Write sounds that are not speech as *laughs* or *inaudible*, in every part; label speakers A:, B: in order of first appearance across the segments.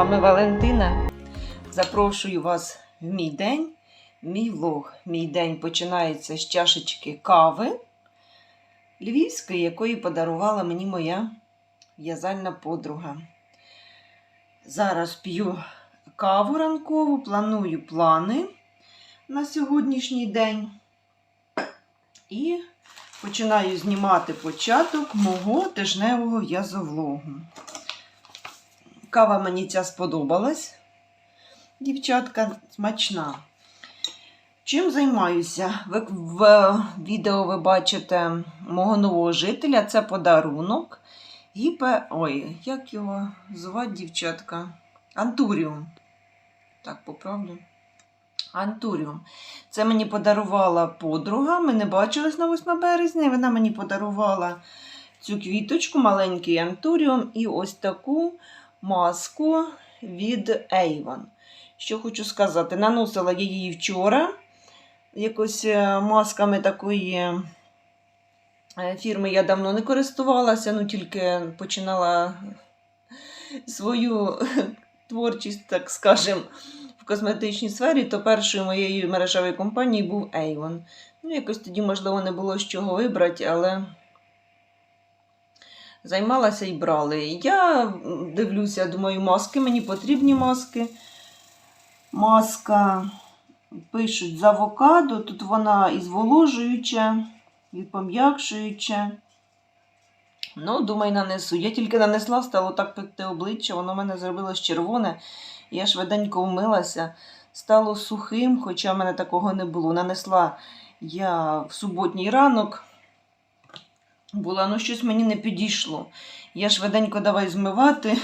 A: Вами Валентина. Запрошую вас в мій день, мій влог. Мій день починається з чашечки кави львівської, якої подарувала мені моя в'язальна подруга. Зараз п'ю каву ранкову, планую плани на сьогоднішній день. І починаю знімати початок мого тижневого в'язовлогу. Кава мені ця сподобалась. Дівчатка смачна. Чим займаюся? Ви в відео ви бачите мого нового жителя. Це подарунок. Гіпе. Ой, як його звати, дівчатка? Антуріум. Так, поправлю. Антуріум. Це мені подарувала подруга. Ми не бачились на 8 березня. і Вона мені подарувала цю квіточку, маленький антуріум, і ось таку маску від Avon. Що хочу сказати, наносила я її вчора. Якось е, масками такої е, фірми я давно не користувалася, ну тільки починала свою творчість, так скажем, в косметичній сфері, то першою моєю мережевою компанією був Avon. Ну, якось тоді, можливо, не було з чого вибрати, але займалася і брали. Я дивлюся, думаю, маски, мені потрібні маски. Маска пишуть з авокадо, тут вона і зволожуюча, і пом'якшуюча. Ну, думаю, нанесу. Я тільки нанесла, стало так пекти обличчя, воно в мене зробилось червоне. Я швиденько вмилася, стало сухим, хоча в мене такого не було. Нанесла я в суботній ранок. Була, ну щось мені не підійшло. Я швиденько давай змивати.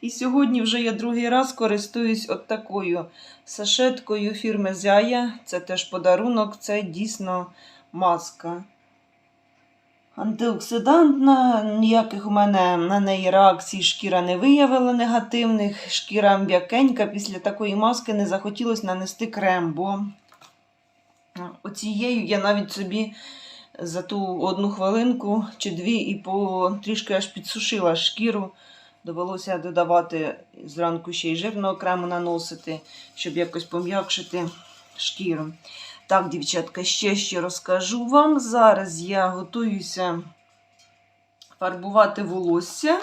A: І сьогодні вже я другий раз користуюсь от такою сашеткою фірми Зяя. Це теж подарунок, це дійсно маска. Антиоксидантна, ніяких у мене на неї реакцій шкіра не виявила негативних. Шкіра м'якенька. Після такої маски не захотілося нанести крем, бо оцією я навіть собі за ту одну хвилинку чи дві і по трішки аж підсушила шкіру. Довелося додавати зранку ще й жирного крему наносити, щоб якось пом'якшити шкіру. Так, дівчатка, ще ще розкажу вам. Зараз я готуюся фарбувати волосся.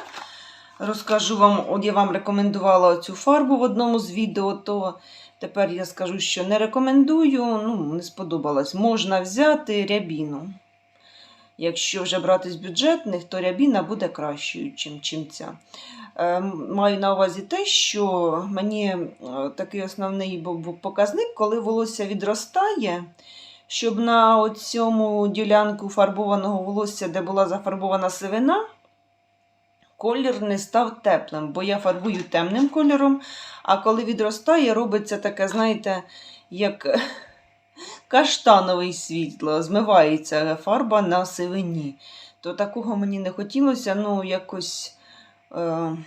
A: Розкажу вам, от я вам рекомендувала цю фарбу в одному з відео, то тепер я скажу, що не рекомендую, ну, не сподобалось. Можна взяти рябіну. Якщо вже брати з бюджетних, то рябіна буде кращою, чим, чим ця. Е, маю на увазі те, що мені е, такий основний показник, коли волосся відростає, щоб на цьому ділянку фарбованого волосся, де була зафарбована сивина, колір не став теплим, бо я фарбую темним кольором, а коли відростає, робиться таке, знаєте, як *laughs* каштановий світло, змивається фарба на сивині. То такого мені не хотілося, ну, якось. Е,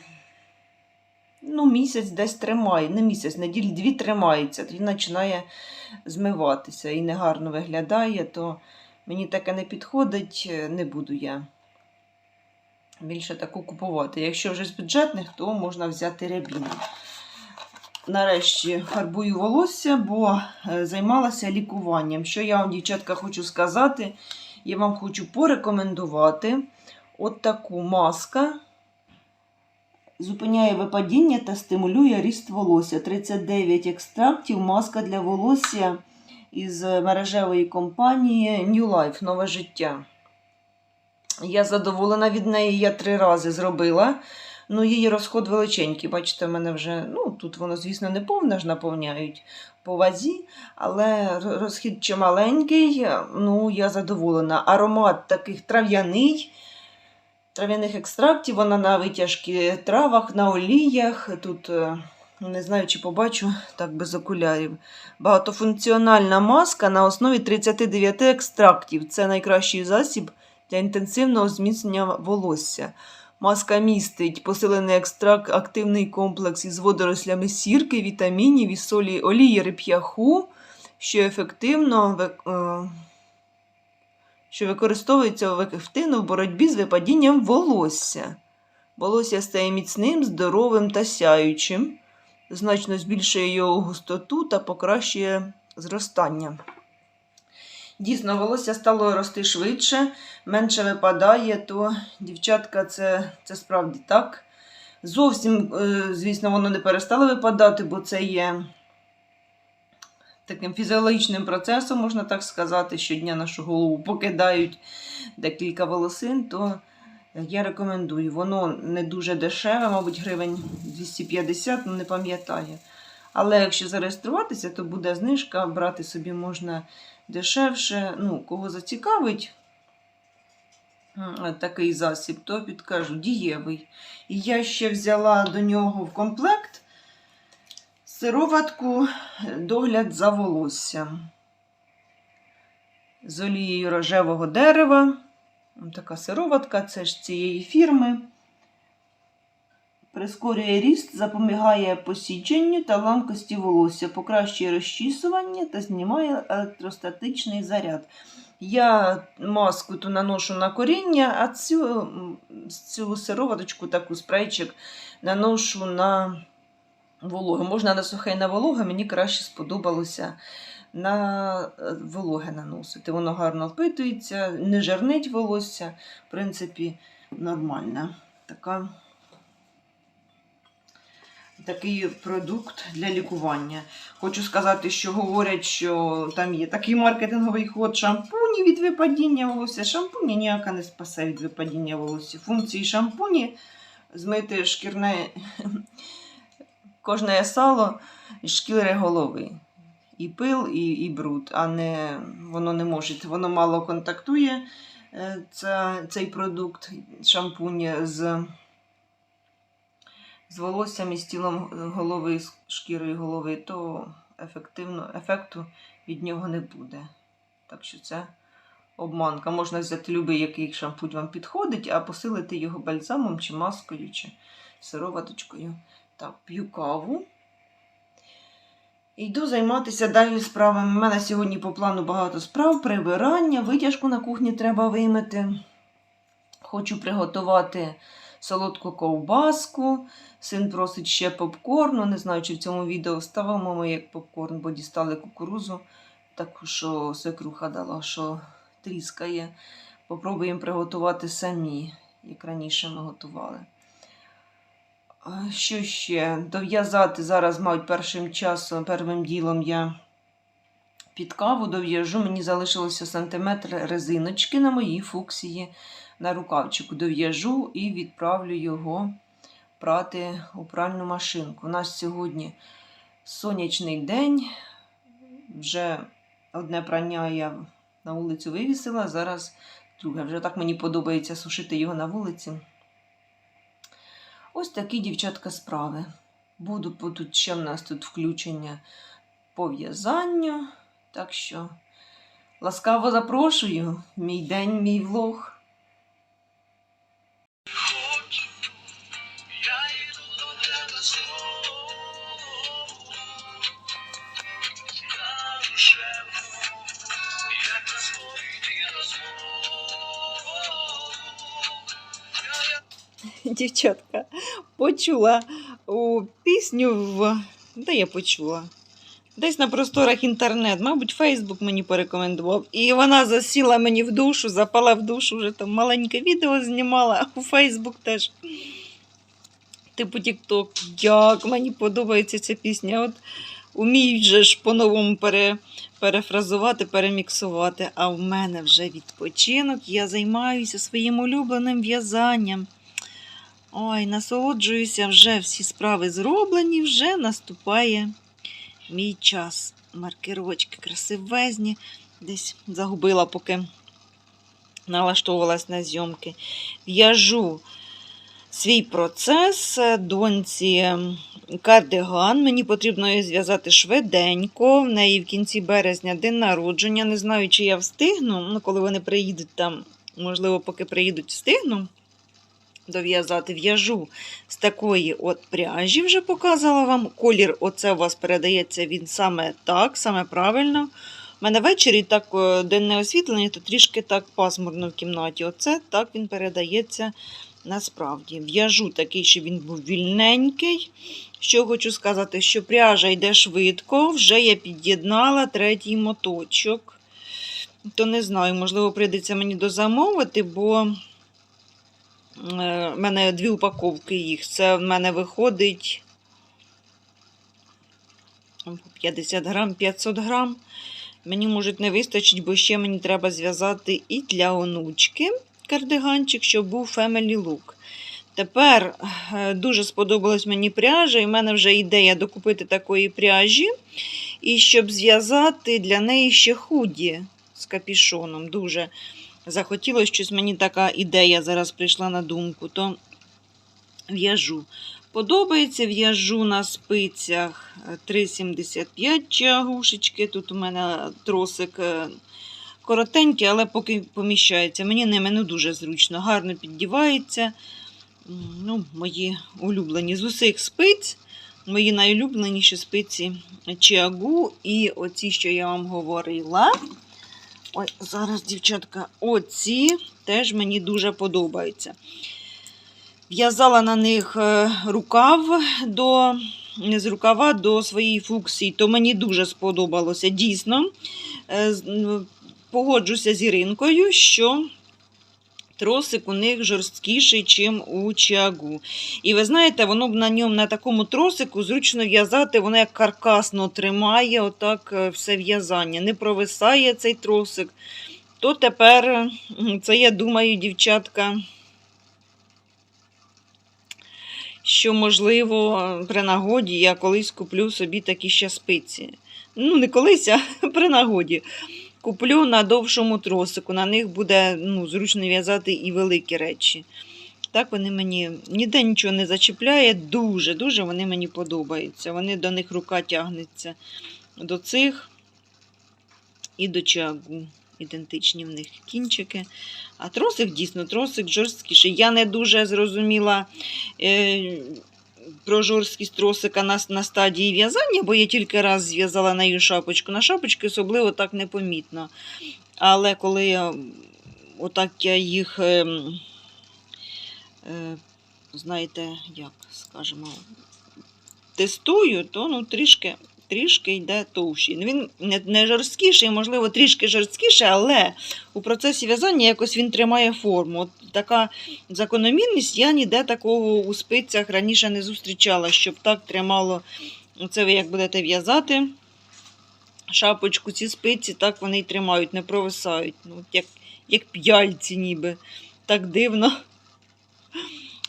A: ну, місяць десь тримає, не місяць, неділі дві тримається, тоді починає змиватися і негарно виглядає, то мені таке не підходить, не буду я більше таку купувати. Якщо вже з бюджетних, то можна взяти рябіну. Нарешті фарбую волосся, бо е, займалася лікуванням. Що я вам, дівчатка, хочу сказати, я вам хочу порекомендувати от таку маска. Зупиняє випадіння та стимулює ріст волосся. 39 екстрактів, маска для волосся із мережевої компанії New Life Нове життя. Я задоволена від неї, я три рази зробила. Ну, її розход величенький. Бачите, в мене вже, ну, тут воно, звісно, не повне ж наповняють по вазі, але розхід чималенький, ну, я задоволена. Аромат таких трав'яний трав'яних екстрактів, вона на витяжки травах, на оліях. Тут, е, не знаю, чи побачу так без окулярів. Багатофункціональна маска на основі 39 екстрактів. Це найкращий засіб для інтенсивного зміцнення волосся. Маска містить посилений екстракт, активний комплекс із водорослями сірки, вітамінів і солі олії реп'яху, що ефективно е, що використовується ефективно в боротьбі з випадінням волосся. Волосся стає міцним, здоровим та сяючим, значно збільшує його густоту та покращує зростання. Дійсно, волосся стало рости швидше, менше випадає, то дівчатка, це, це справді так. Зовсім, е, звісно, воно не перестало випадати, бо це є таким фізіологічним процесом, можна так сказати, щодня нашу голову покидають декілька волосин, то я рекомендую. Воно не дуже дешеве, мабуть, гривень 250, ну не пам'ятаю. Але якщо зареєструватися, то буде знижка, брати собі можна дешевше. Ну, кого зацікавить такий засіб, то підкажу, дієвий. І я ще взяла до нього в комплект сироватку догляд за волоссям з олією рожевого дерева. Така сироватка, це ж цієї фірми. Прискорює ріст, запобігає посіченню та ламкості волосся, покращує розчісування та знімає електростатичний заряд. Я маску ту наношу на коріння, а цю, цю сироваточку, таку спрейчик, наношу на вологе. Можна на сухе і на вологе, мені краще сподобалося на вологе наносити. Воно гарно впитується, не жирнить волосся. В принципі, нормальна така. Такий продукт для лікування. Хочу сказати, що говорять, що там є такий маркетинговий ход шампуні від випадіння волосся. Шампуні ніяка не спасе від випадіння волосся. Функції шампуні змити шкірне кожне сало з шкіри голови. І пил, і, і бруд, а не воно не може. Воно мало контактує, це, цей продукт шампунь з, з волоссям і з тілом голови, з шкірою голови, то ефективно, ефекту від нього не буде. Так що це обманка. Можна взяти будь-який який шампунь вам підходить, а посилити його бальзамом чи маскою, чи сироваточкою. Так, п'ю каву. Йду займатися далі справами. У мене сьогодні по плану багато справ, прибирання, витяжку на кухні треба вимити. Хочу приготувати солодку ковбаску. Син просить ще попкорну. Не знаю, чи в цьому відео ставимо ми як попкорн, бо дістали кукурузу, таку, що свекруха дала, що тріскає. Попробуємо приготувати самі, як раніше ми готували. Що ще? Дов'язати зараз, мабуть, першим часом, первим ділом я під каву дов'яжу. Мені залишилося сантиметр резиночки на моїй фуксії на рукавчику. Дов'яжу і відправлю його прати у пральну машинку. У нас сьогодні сонячний день. Вже одне прання я на вулицю вивісила, зараз друге. Вже так мені подобається сушити його на вулиці. Ось такі, дівчатка, справи. Буду тут ще в нас тут включення по в'язанню. Так що ласкаво запрошую. Мій день, мій влог. *laughs* Дівчатка, почула у пісню в. Де я почула? Десь на просторах інтернет, мабуть, Фейсбук мені порекомендував. І вона засіла мені в душу, запала в душу, вже там маленьке відео знімала, у Фейсбук теж. Типу Тік-Ток. Як мені подобається ця пісня. От уміють же ж по-новому пере, перефразувати, переміксувати. А в мене вже відпочинок. Я займаюся своїм улюбленим в'язанням. Ой, насолоджуюся, вже всі справи зроблені, вже наступає мій час. Маркерочки красивезні. Десь загубила, поки налаштовувалась на зйомки. В'яжу свій процес е, доньці кардиган. Мені потрібно її зв'язати швиденько. В неї в кінці березня день народження. Не знаю, чи я встигну. Ну, коли вони приїдуть там, можливо, поки приїдуть, встигну дов'язати. В'яжу з такої от пряжі, вже показала вам. Колір оце у вас передається він саме так, саме правильно. У мене ввечері так е, денне освітлення, то трішки так пасмурно в кімнаті. Оце так він передається Насправді, в'яжу такий, щоб він був вільненький. Що хочу сказати, що пряжа йде швидко, вже я під'єднала третій моточок. То не знаю, можливо, прийдеться мені дозамовити, бо в мене дві упаковки їх. Це в мене виходить 50 грам, 500 грам. Мені може не вистачить, бо ще мені треба зв'язати і для онучки кардиганчик, щоб був Family Look. Тепер е, дуже сподобалась мені пряжа, і в мене вже ідея докупити такої пряжі. І щоб зв'язати для неї ще худі з капішоном. Дуже захотілося щось мені така ідея зараз прийшла на думку, то в'яжу. Подобається, в'яжу на спицях е, 3,75 чагушечки. Тут у мене тросик е, коротенький, але поки поміщається. Мені ними не дуже зручно, гарно піддівається. Ну, мої улюблені з усіх спиць. Мої найулюбленіші спиці Чиагу і оці, що я вам говорила. Ой, зараз, дівчатка, оці теж мені дуже подобаються. В'язала на них е, рукав до з рукава до своєї фуксії, то мені дуже сподобалося. Дійсно, Е, погоджуся з Іринкою, що тросик у них жорсткіший, ніж у чагу. І ви знаєте, воно б на ньому на такому тросику зручно в'язати, воно як каркасно тримає отак е, все в'язання. Не провисає цей тросик. То тепер, це я думаю, дівчатка, що, можливо, при нагоді я колись куплю собі такі ще спиці. Ну, не колись, а *laughs* при нагоді. Куплю на довшому тросику. На них буде ну, зручно в'язати і великі речі. Так вони мені ніде нічого не зачіпляє. Дуже-дуже вони мені подобаються. Вони до них рука тягнеться до цих і до чагу. Ідентичні в них кінчики. А тросик дійсно тросик жорсткіший. Я не дуже зрозуміла е, про жорсткість тросика на, на стадії в'язання, бо я тільки раз зв'язала нею шапочку. На шапочки особливо так непомітно. Але коли я отак я їх, е, е, знаєте, як скажемо, тестую, то ну, трішки, трішки йде товщий. Ну, Він не, жорсткіший, можливо, трішки жорсткіший, але у процесі в'язання якось він тримає форму. От така закономірність я ніде такого у спицях раніше не зустрічала, щоб так тримало. Оце ви як будете в'язати шапочку, ці спиці, так вони й тримають, не провисають. Ну, як, як п'яльці ніби. Так дивно.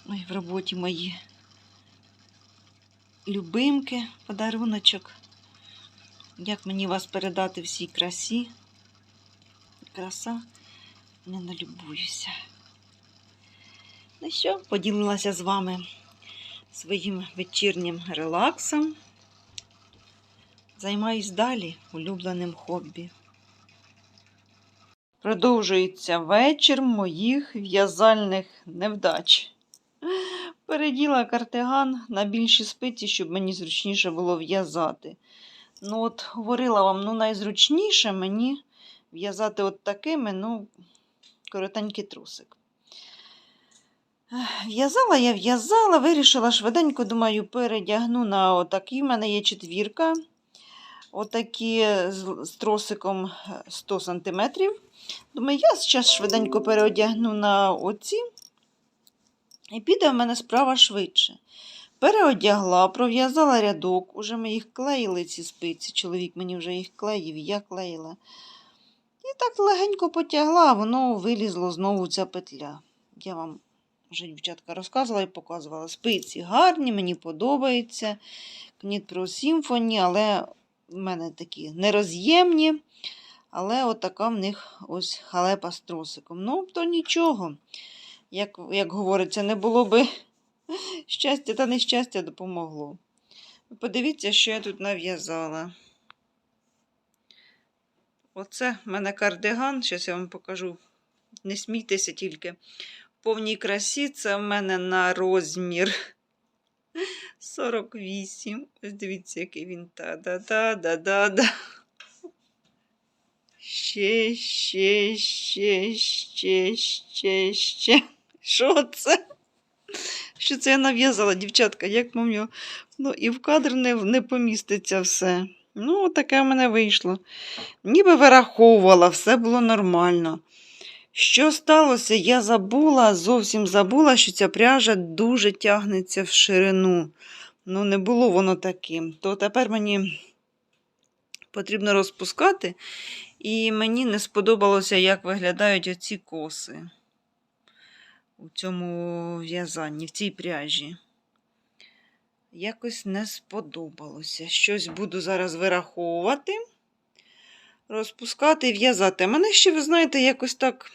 A: Ой, в роботі мої любимки, подаруночок. Як мені вас передати всій красі? Краса не налюбуюся. Ну що, поділилася з вами своїм вечірнім релаксом. Займаюсь далі улюбленим хобі. Продовжується вечір моїх в'язальних невдач. Переділа картиган на більші спиці, щоб мені зручніше було в'язати. Ну, от, говорила вам, ну, найзручніше мені в'язати от такими, ну, коротенький трусик. В'язала я в'язала, вирішила швиденько, думаю, передягну на отакий. В мене є четвірка. Отакі з, тросиком е, 100 см. Думаю, я зараз швиденько переодягну на оці. І піде в мене справа швидше. Переодягла, пров'язала рядок, уже ми їх клеїли, ці спиці. Чоловік мені вже їх клеїв, я клеїла. І так легенько потягла, а воно вилізло знову ця петля. Я вам вже дівчатка розказувала і показувала. Спиці гарні, мені подобається. Кніт про сімфоні, але в мене такі нероз'ємні. Але от така в них ось халепа з тросиком. Ну, то нічого. Як, як говориться, не було би щастя та нещастя допомогло. Подивіться, що я тут нав'язала. Оце в мене кардиган, зараз я вам покажу. Не смійтеся тільки. В повній красі це в мене на розмір 48. Ось дивіться, який він та-да-да-да-да-да. Ще, ще, ще, ще, ще, ще. Що це? Що це я нав'язала, дівчатка, як його. Ну, і в кадр не, не поміститься все. Ну, таке в мене вийшло. Ніби вираховувала, все було нормально. Що сталося? Я забула, зовсім забула, що ця пряжа дуже тягнеться в ширину. Ну, не було воно таким. То тепер мені потрібно розпускати, і мені не сподобалося, як виглядають оці коси у цьому в'язанні, в цій пряжі. Якось не сподобалося. Щось буду зараз вираховувати, розпускати і в'язати. Мене ще, ви знаєте, якось так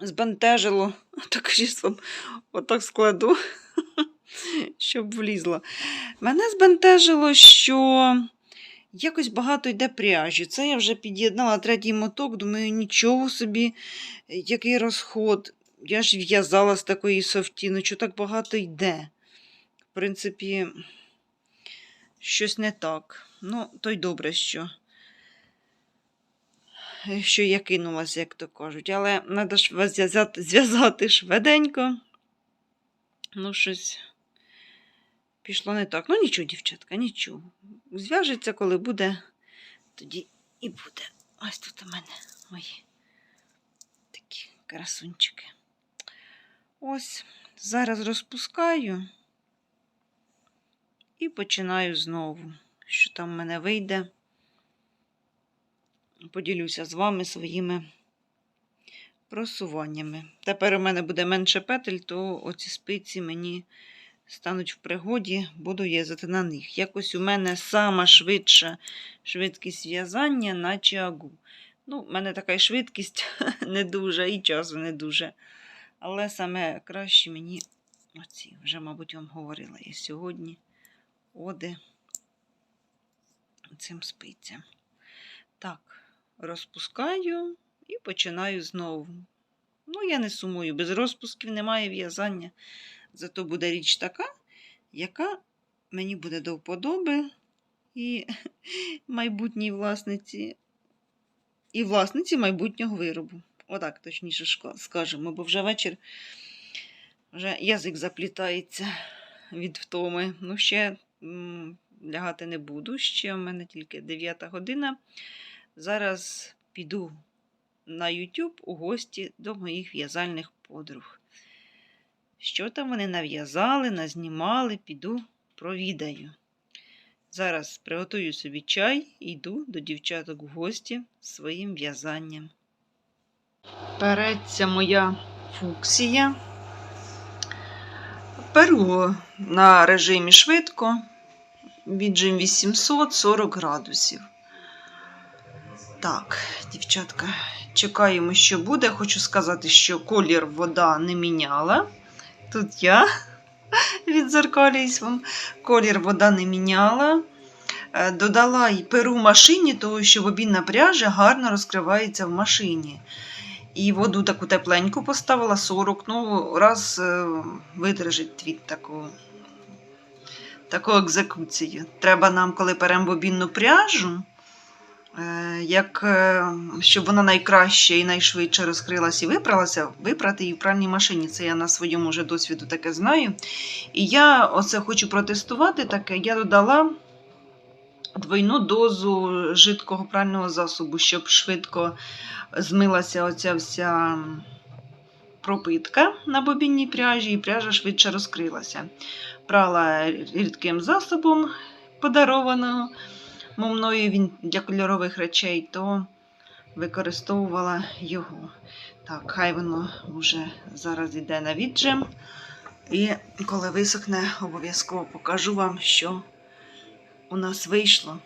A: збентежило. *laughs* Так вам отак складу, *laughs* щоб влізло. Мене збентежило, що якось багато йде пряжі. Це я вже під'єднала третій моток, думаю, нічого собі, який розход. Я ж в'язала з такої софті, ну що так багато йде. В принципі, щось не так. Ну, то й добре, що, що я кинулася, як то кажуть. Але треба ж зв'язати швиденько. Ну, щось пішло не так. Ну, нічого, дівчатка, нічого. Зв'яжеться, коли буде, тоді і буде. Ось тут у мене мої такі красунчики. Ось, зараз розпускаю і починаю знову. Що там в мене вийде. Поділюся з вами своїми просуваннями. Тепер у мене буде менше петель, то оці спиці мені стануть в пригоді, буду в'язати на них. Якось у мене сама швидша швидкість в'язання на чагу. Ну, в мене така швидкість *laughs* не дуже, і часу не дуже. Але саме краще мені оці, вже, мабуть, вам говорила я сьогодні оди цим спицям. Так, розпускаю і починаю знову. Ну, я не сумую, без розпусків немає в'язання. Зато буде річ така, яка мені буде до вподоби і *laughs* майбутній власниці, і власниці майбутнього виробу. Отак точніше скажемо, бо вже вечір вже язик заплітається від втоми. Ну, ще лягати не буду. Ще в мене тільки 9 година. Зараз піду на YouTube у гості до моїх в'язальних подруг. Що там вони нав'язали, назнімали, піду провідаю. Зараз приготую собі чай і йду до дівчаток в гості з своїм в'язанням. Береться моя фуксія. Перу на режимі швидко. Віджим 800 40 градусів. Так, дівчатка, чекаємо, що буде. Хочу сказати, що колір вода не міняла. Тут я *laughs* відзеркалююсь вам. Колір вода не міняла. Е, Додала й перу машині, тому що бобінна пряжа гарно розкривається в машині. І воду таку тепленьку поставила 40. Ну, раз е, видержить твіт таку, таку екзекуцію. Треба нам, коли перемо бобінну пряжу, е, як, е, щоб вона найкраще і найшвидше розкрилася і випралася, випрати її в пральній машині. Це я на своєму вже досвіду таке знаю. І я оце хочу протестувати таке. Я додала двойну дозу жидкого прального засобу, щоб швидко змилася оця вся пропитка на бобінній пряжі, і пряжа швидше розкрилася. Прала рідким засобом подарованого мною він для кольорових речей, то використовувала його. Так, хай воно вже зараз йде на віджим. І коли висохне, обов'язково покажу вам, що у нас вийшло.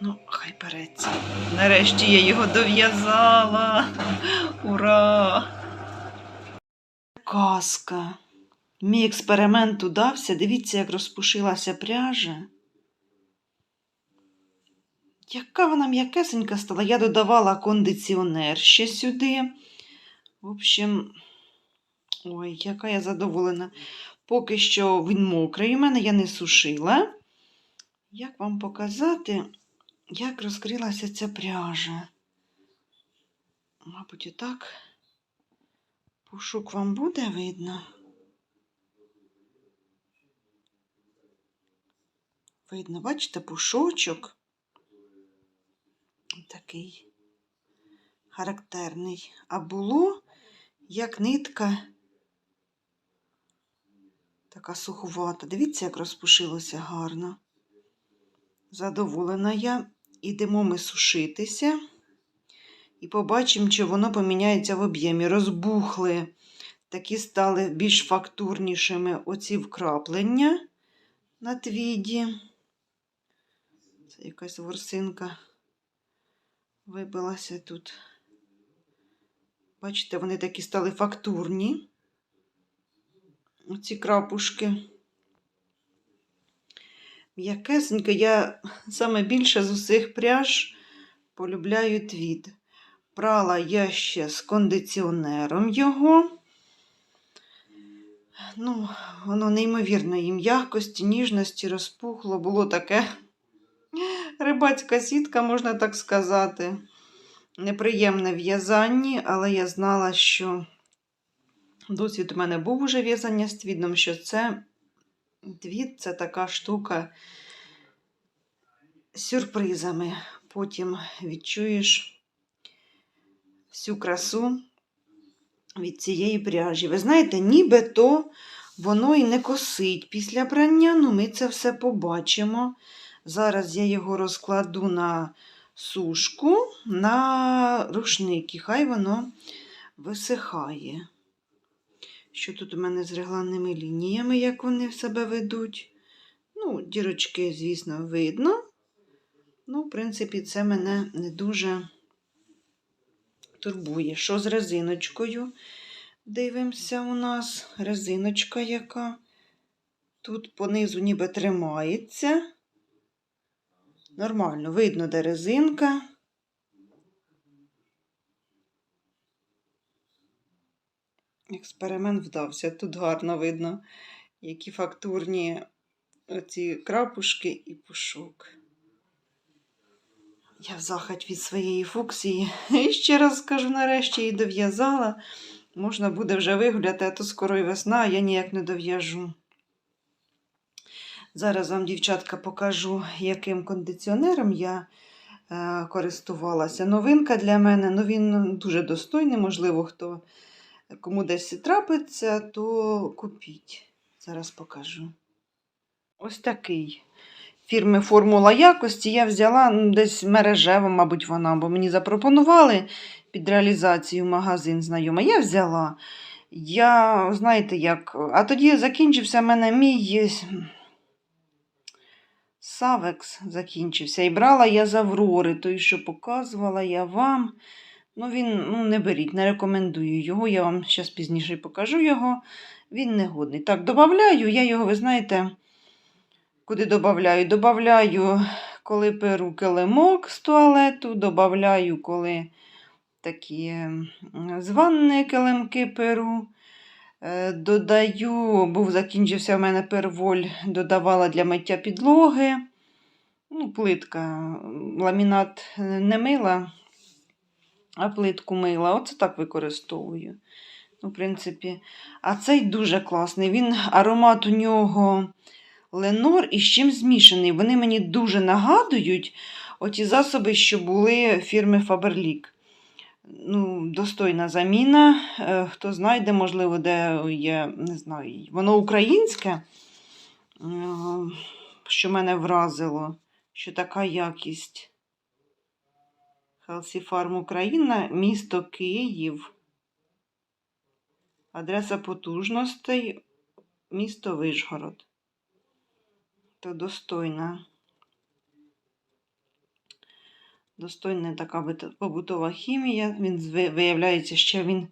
A: Ну, хай переться. Нарешті я його дов'язала. Ура! Казка. Мій експеримент удався. Дивіться, як розпушилася пряжа. Яка вона м'якесенька стала. Я додавала кондиціонер ще сюди. В общем, ой, яка я задоволена. Поки що він мокрий у мене, я не сушила. Як вам показати, як розкрилася ця пряжа? Мабуть, і так пушук вам буде видно. Видно, бачите, пушочок такий характерний. А було як нитка така суховата. Дивіться, як розпушилося гарно. Задоволена я. Ідемо ми сушитися. І побачимо, чи воно поміняється в об'ємі. Розбухли, такі стали більш фактурнішими оці вкраплення на твіді. Це якась ворсинка вибилася тут. Бачите, вони такі стали фактурні. Оці крапушки. М'якесенько. Я саме більше з усіх пряж полюбляю твід. Прала я ще з кондиціонером його. Ну, воно неймовірної м'якості, ніжності, розпухло. Було таке *laughs* рибацька сітка, можна так сказати. Неприємне в'язанні, але я знала, що досвід у мене був уже в'язання з твідом, що це твід це така штука з сюрпризами. Потім відчуєш всю красу від цієї пряжі. Ви знаєте, нібито воно і не косить після прання, ну ми це все побачимо. Зараз я його розкладу на сушку, на рушник, і хай воно висихає. Що тут у мене з регланними лініями, як вони в себе ведуть? Ну, дірочки, звісно, видно. Ну, в принципі, це мене не дуже турбує. Що з резиночкою? Дивимося у нас. Резиночка яка. Тут понизу ніби тримається. Нормально, видно, де резинка. Експеримент вдався. Тут гарно видно, які фактурні оці крапушки і пушок. Я в захваті від своєї фуксії. *laughs* І ще раз скажу, нарешті її дов'язала. Можна буде вже вигуляти, а то скоро і весна, а я ніяк не дов'яжу. Зараз вам, дівчатка, покажу, яким кондиціонером я е, користувалася. Новинка для мене, ну він дуже достойний, можливо, хто кому десь трапиться, то купіть. Зараз покажу. Ось такий. Фірми Формула якості я взяла ну, десь мережево, мабуть, вона, бо мені запропонували під реалізацію магазин знайома. Я взяла. Я, знаєте, як. А тоді закінчився в мене мій Савекс закінчився. І брала я з Аврори, той, що показувала я вам. Ну, він, ну, не беріть, не рекомендую його. Я вам зараз пізніше покажу його. Він не годний. Так, додаю, я його, ви знаєте, куди додаю? Додаю, коли перу килимок з туалету, додаю, коли такі з килимки перу. Е, Додаю, був закінчився в мене перволь, додавала для миття підлоги. Ну, плитка, ламінат не мила, а плитку мила. Оце так використовую. Ну, в принципі, а цей дуже класний. Він аромат у нього Ленор і з чим змішаний. Вони мені дуже нагадують оті засоби, що були фірми Faberlic. Ну, достойна заміна. Е, Хто знайде, можливо, де є, не знаю, воно українське, е, що мене вразило, що така якість. Healthy Farm Україна, місто Київ. Адреса потужностей, місто Вишгород. То достойна. Достойна така побутова хімія. Він виявляється, що він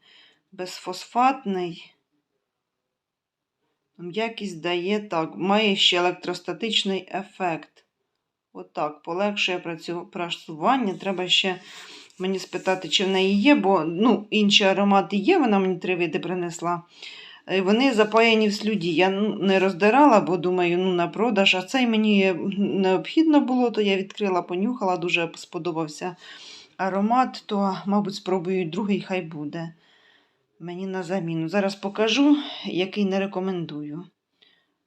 A: безфосфатний. Якість дає так, має ще електростатичний ефект. Отак, полегшує працю- прасування. Треба ще мені спитати, чи в неї є, бо ну, інші аромати є, вона мені три види принесла. Е, Вони запаяні в слюді. Я ну, не роздирала, бо думаю, ну на продаж. А цей мені необхідно було, то я відкрила, понюхала, дуже сподобався аромат, то, мабуть, спробую другий, хай буде. Мені на заміну. Зараз покажу, який не рекомендую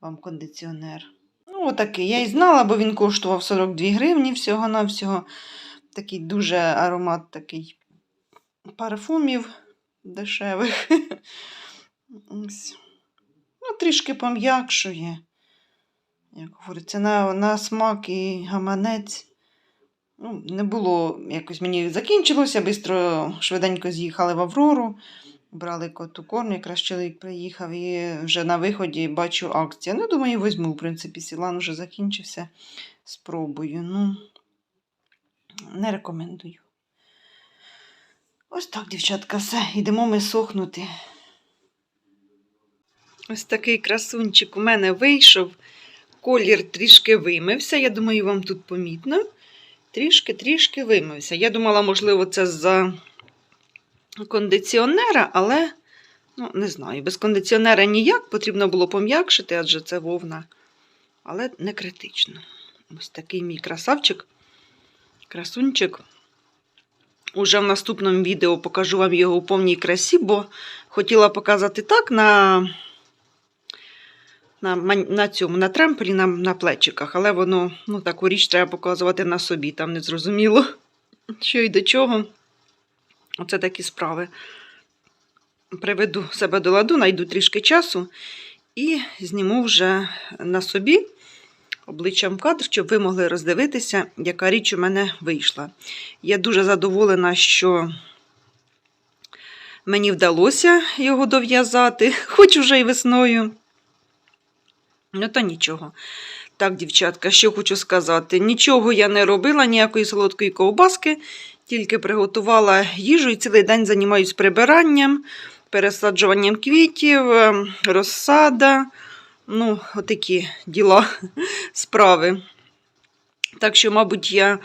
A: вам кондиціонер. Ну, отакий. Я і знала, бо він коштував 42 гривні всього-навсього. Такий дуже аромат такий парфумів дешевих. *laughs* Ну, трішки пом'якшує. Як говориться, на, на смак і гаманець. Ну, не було якось мені закінчилося, бистро, швиденько з'їхали в Аврору. Брали коту корм, якраз чоловік приїхав і вже на виході бачу акцію. Ну, думаю, візьму, в принципі, Сілан вже закінчився. Спробую. Ну, не рекомендую. Ось так, дівчатка, все. Йдемо ми сохнути. Ось такий красунчик у мене вийшов. Колір трішки вимився. Я думаю, вам тут помітно. Трішки-трішки вимився. Я думала, можливо, це за кондиціонера, але ну, не знаю. Без кондиціонера ніяк, потрібно було пом'якшити, адже це вовна. Але не критично. Ось такий мій красавчик, красунчик. Уже в наступному відео покажу вам його у повній красі, бо хотіла показати так на, на, на цьому, на тремпелі, на, на плечиках, але воно, ну, таку річ треба показувати на собі, там не зрозуміло, *laughs* що і до чого. Оце такі справи. Приведу себе до ладу, найду трішки часу і зніму вже на собі обличчям кадр, щоб ви могли роздивитися, яка річ у мене вийшла. Я дуже задоволена, що мені вдалося його дов'язати, *laughs* хоч уже й весною. Ну, то нічого. Так, дівчатка, що хочу сказати. Нічого я не робила, ніякої солодкої ковбаски, тільки приготувала їжу і цілий день займаюся прибиранням, пересаджуванням квітів, ем, розсада. Ну, отакі діла, *laughs* справи. Так що, мабуть, я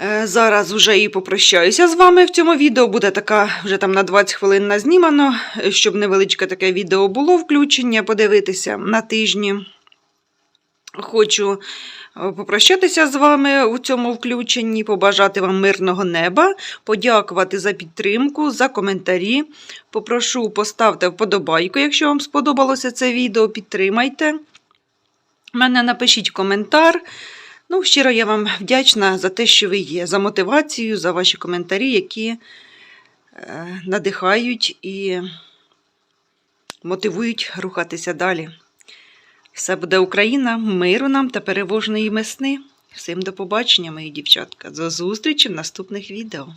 A: е, зараз вже і попрощаюся з вами в цьому відео. Буде така вже там на 20 хвилин назнімано, е, щоб невеличке таке відео було включення, подивитися на тижні. Хочу попрощатися з вами у цьому включенні, побажати вам мирного неба, подякувати за підтримку, за коментарі. Попрошу поставте вподобайку, якщо вам сподобалося це відео, підтримайте. Мене напишіть коментар. Ну, щиро я вам вдячна за те, що ви є, за мотивацію, за ваші коментарі, які е, надихають і мотивують рухатися далі. Все буде Україна, миру нам та перевожної весни. Всім до побачення, мої дівчатка. До зустрічі в наступних відео.